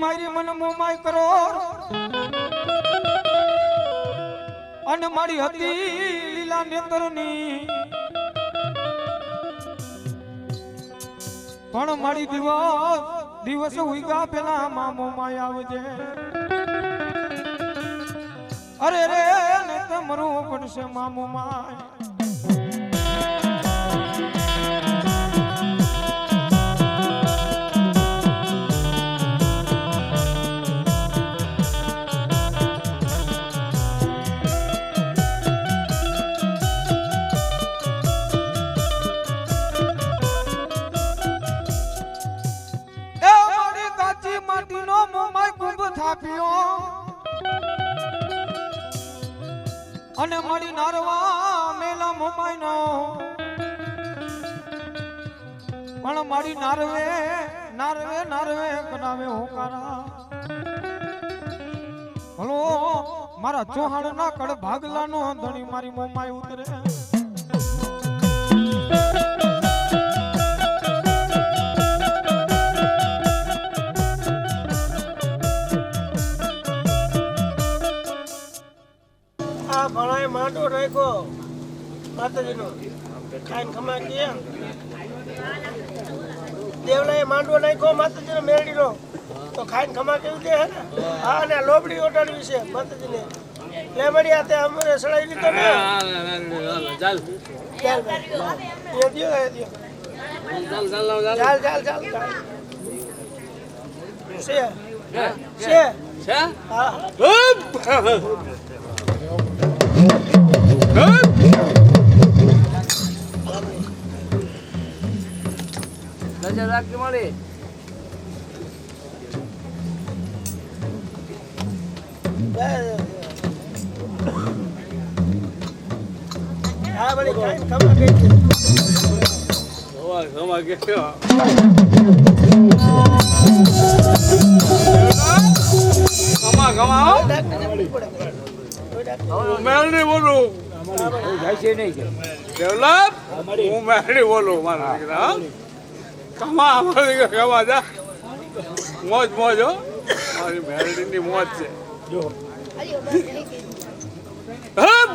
મારી મન મોમાય કરો. અને મારી હતી લીલા નેત્રની. પણ મારી દિવસ દિવસ ઉગા પેલા મામો માય આવજે. અરે રે ને પડશે મામો માય પણ મારી નારવે નારવે નારવે કરાવે હોકારા. હલો મારા ચોહાણ ના કડ ભાગલાનો ધણી મારી મોમાય ઉતરે. ભણાય માંડો રાખ્યો, માતાજીનો. ખાઈને ખમા કે દેવલાએ માંડવો નાખ્યો માતાજીને મેરડીનો તો ખાઈને ખમા કેવી દે હે ને? હા અને લોબડી ઓટાડવી છે માતાજીને. લે મળી આ તે અમરે સડાઈ લીધો ને. ચાલ. ભાઈ. એ દ્યો, એ દ્યો. ચાલ ચાલ ચાલ ચાલ. છે? છે? હા. મળી. હા મેલડી બોલું. જાય છે નહીં ડેવલપ હું મેલડી બોલું મારા. કમા અમારા કમા જા. મોજ મોજ હો. મારી મેલડીની મોજ છે. હપ!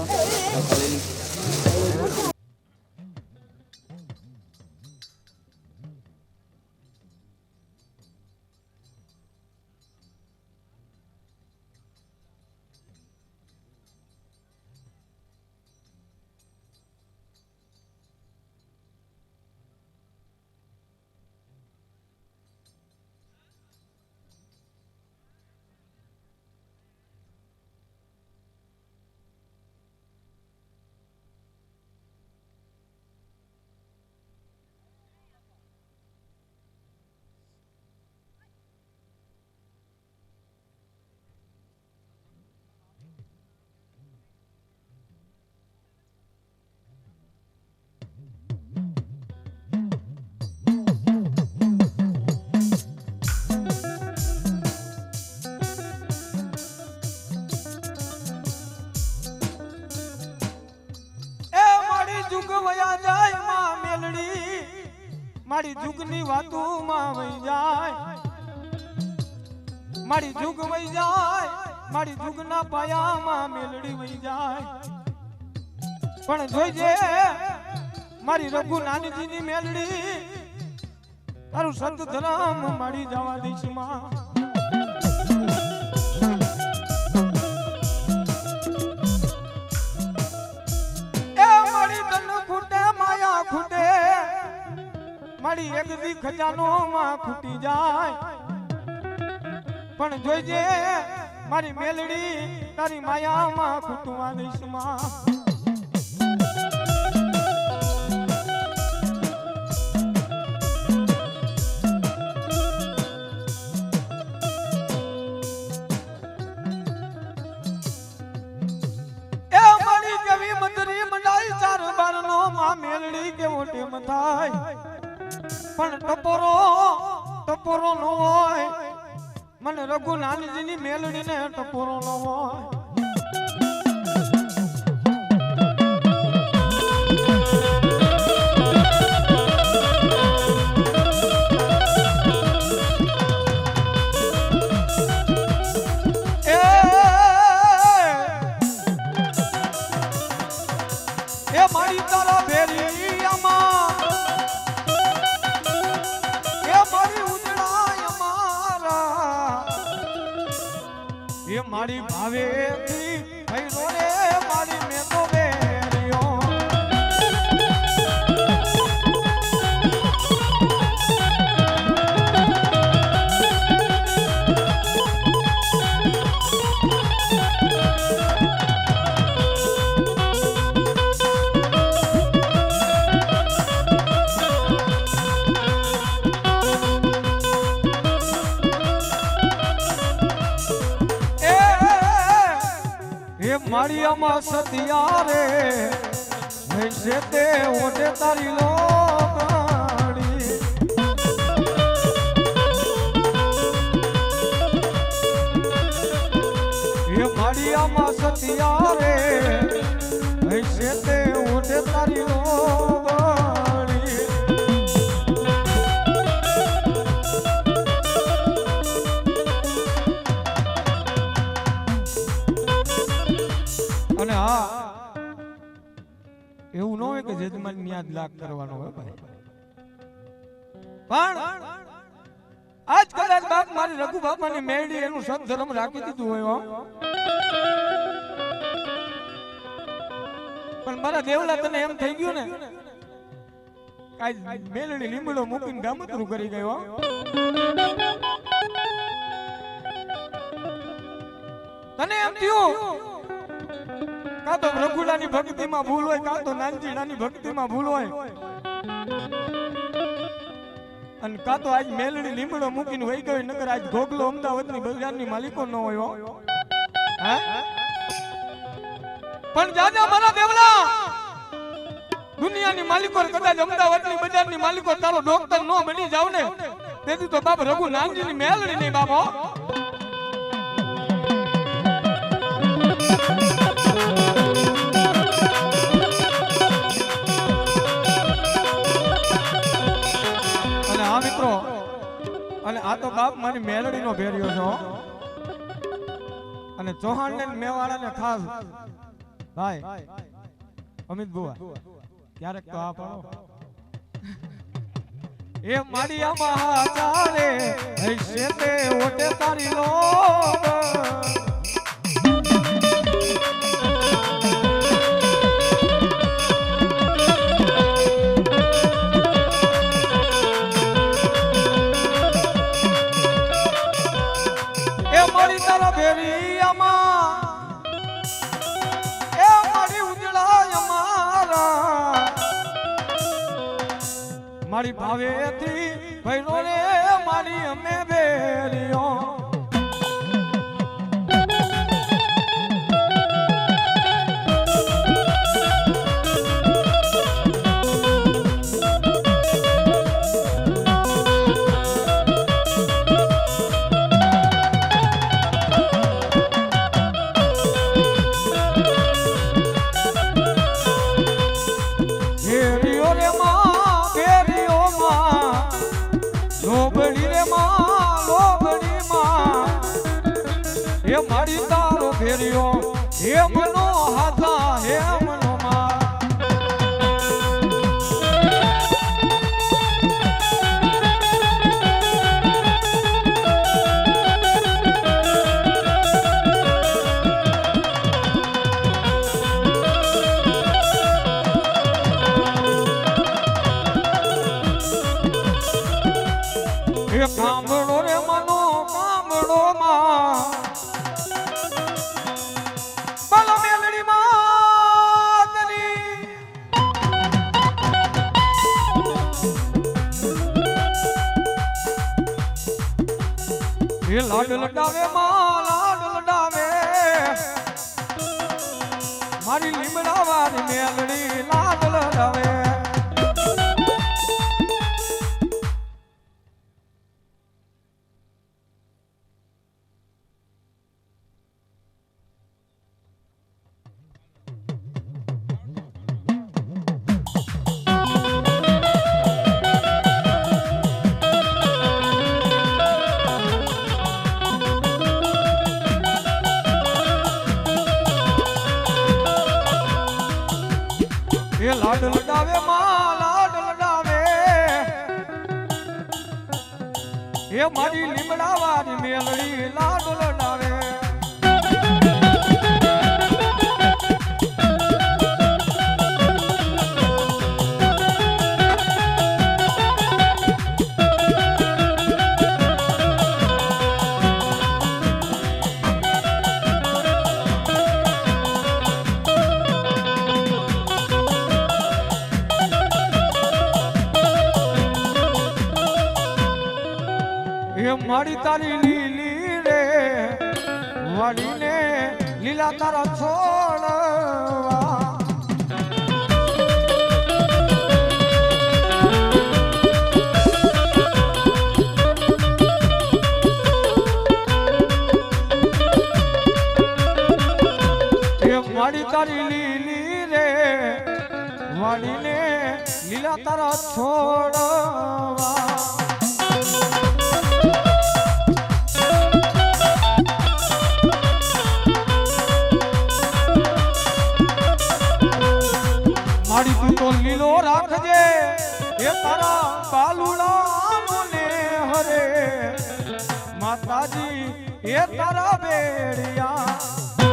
એ વાતો જાય. મારી જુગ વઈ જાય. મારી જુગના પાયામાં મેલડી વઈ જાય. પણ જોઈજે, મારી રઘુ નાનજીની મેલડી તારું સત ધરમ મળી જવા દઈશમાં માં ખૂટી જાય. પણ જોઈજે, મારી મેલડી તારી માયા માં ખૂટવા દઈશમાં કવિ મેલડી કે મોટે મથાય પણ ટપોરો ટપોરો નો હોય. મને રઘુલાલજી ની મેલડી ને ટપોરો નો હોય મારી તારા એ મારી આમાં સતિયા રે વૈસે તે ઓટે તારી લો માળિયામાં સતિયા રે વૈસે તે જજમાન જ લાગ કરવાનો હોય ભાઈ. પણ આજ કદાચ બાપ મારી રઘુ બાપાની મેળી એનું સત રાખી દીધું હોય પણ મારા દેવલા તને એમ થઈ ગયું ને આજ મેલડી લીમડો મૂકીને ગામતરું કરી ગયો તને એમ થયું કાં તો ભક્તિમાં ભૂલ હોય, કાં નાનજીડાની ભક્તિમાં ભૂલ હોય. અને કાં આજ મેલડી લીમડો મૂકીને વહી ગયો, નકર આજ ગોગલો અમદાવાદની બજારની માલિકો ન હોય પણ જાજા મારા દેવલા દુનિયાની માલિકો કદાચ અમદાવાદની બજારની માલિકો તારો ડોક્ટર નો બની જાવ ને તેથી તો બાપ રઘુ નાનજીની મેલડી નહીં બાપ આ તો બાપ મારી મેલડીનો ભેર્યો છો અને ચૌહાણ ને મેવાડા ને ખાસ. ભાઈ, અમિત બુવા, ક્યારેક તો આ એ મારી આમાં ચાલે હૈસે તે ઓટે તારી લોગ હે મનો લાડ લડાવે માં લાડ લડાવે માં લાડ લડાવે. એ મારી લીમડાવાની મેલડી લાડ લડાવે. તારી લીલી રે વળીને લીલા તારા છોડવા મારી તારી લીલી રે વાડીને લીલા તારા છોડવા મારી લીલો રાખજે. એ તારા બાલુડાનો ને હરે. માતાજી એ તારા બેડિયા.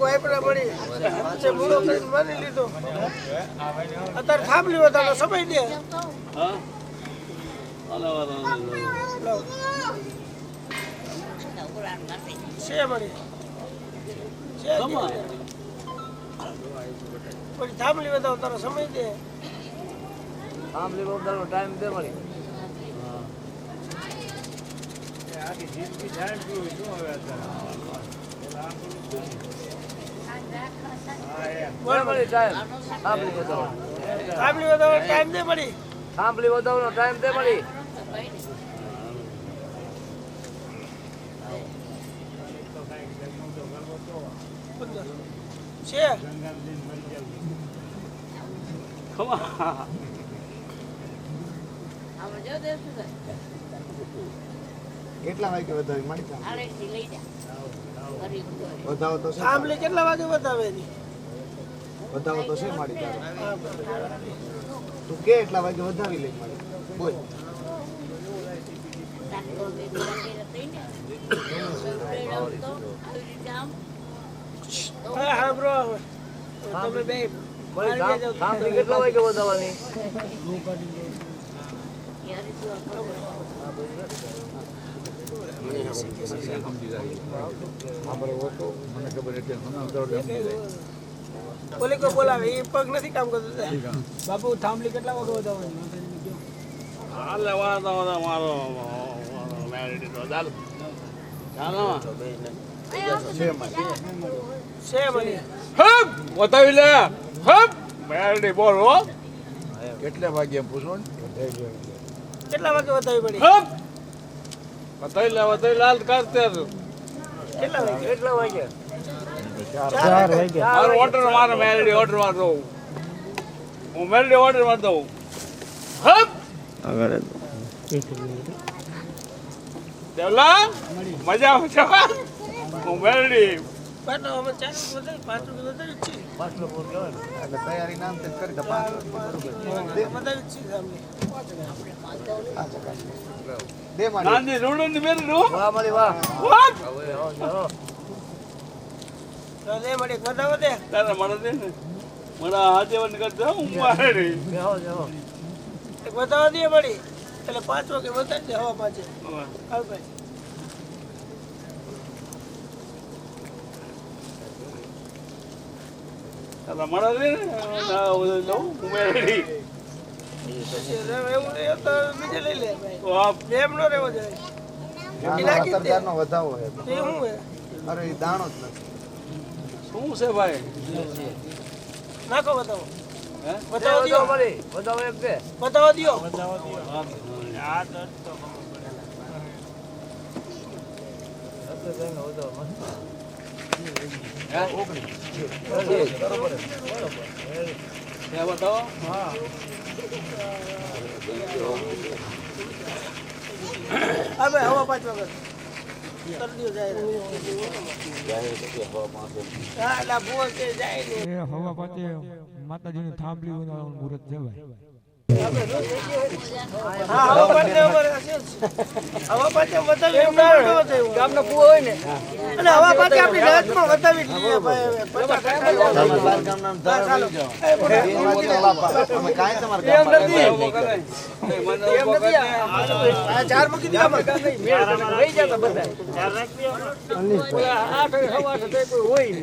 મુઠ્ઠીમાં મુઠ્ઠી મળી. તે મૂળો કરીને મારી લીધો. અત્યારે થાંભલી વધારો સમય દે. છે મળી. પછી થાંભલી વધારો તારો સમય દે. થાંભલી ટાઈમ દે મળી. બોલ મળી શું હવે બતાવો થાંભલી વધારો ટાઈમ દે મળી. આમલી બતાવવાનો ટાઈમ દે મળી. છે. ગમા કેટલા વાગે વધાવી જાય? વધાવો તો છે થાંભલી કેટલા વાગે વધાવે વધાવો તો છે માડી તારે તું કે એટલા વાગે વધાવી લે મારી બોલ. હા બ્રો તમે બે કેટલા વાગે વધાવવાની? બોલે કોઈ બોલાવે એ પગ નથી કામ કરતો બાપુ થાંભલી કેટલા વાગે વધાવવાની હાલે વાળો વાળો મારો મારો મેરેડી તો ચાલ. ચાલો છે મારી છે બતાવી લે. હપ બોલ હો. કેટલા વાગે પૂછો ને? કેટલા વાગે બતાવી પડી? હપ બતાવી લે બતાવી લાલ કરતે કેટલા વાગે કેટલા વાગે ચાર વાગે મારો ઓર્ડર મારો મેલડી ઓર્ડર માર દઉં. હું મેરેડી ઓર્ડર માર દઉં. હપ! દેવલા મજા આવે છે હું મેરેડી પાટલો અમે ચાર વધારે પાંચ રૂપિયા વધારે જ પાછલો કહેવાય એટલે તૈયારી નામ તે કરી દે પાંચ વાગે બરોબર વધારે જ. દે મારી નાની રૂડો ની મેરેડી હો વાહ મળી વાહ. What? હવે હો, જાઓ. તો લે મળી વધાવો દે તારે મને દે ને. મને હાજેવન કરતા હું મેરેડી બેહો, બેહો. એક વધાવો દે મળી. એટલે પાંચ વાગે વધારે દે હવા પાંચે હાલ ભાઈ. અરે દાણો જ નથી. શું છે ભાઈ? નાખો બતાવો બતાવો દિયો. અમારે બતાવો એક બે. બતાવો દિયો. બતાવો દિયો. આ તો તો ખબર પડે. હવે હવા પાંચ વખત હવા પાછે માતાજી ની થાંભલી મુહૂર્ત જવાય ગામનો કુવો હોય ને અને હવા પાછી આપણી રાતમાં વધાવી લઈએ ચાર મૂકી દીધા બધા હોય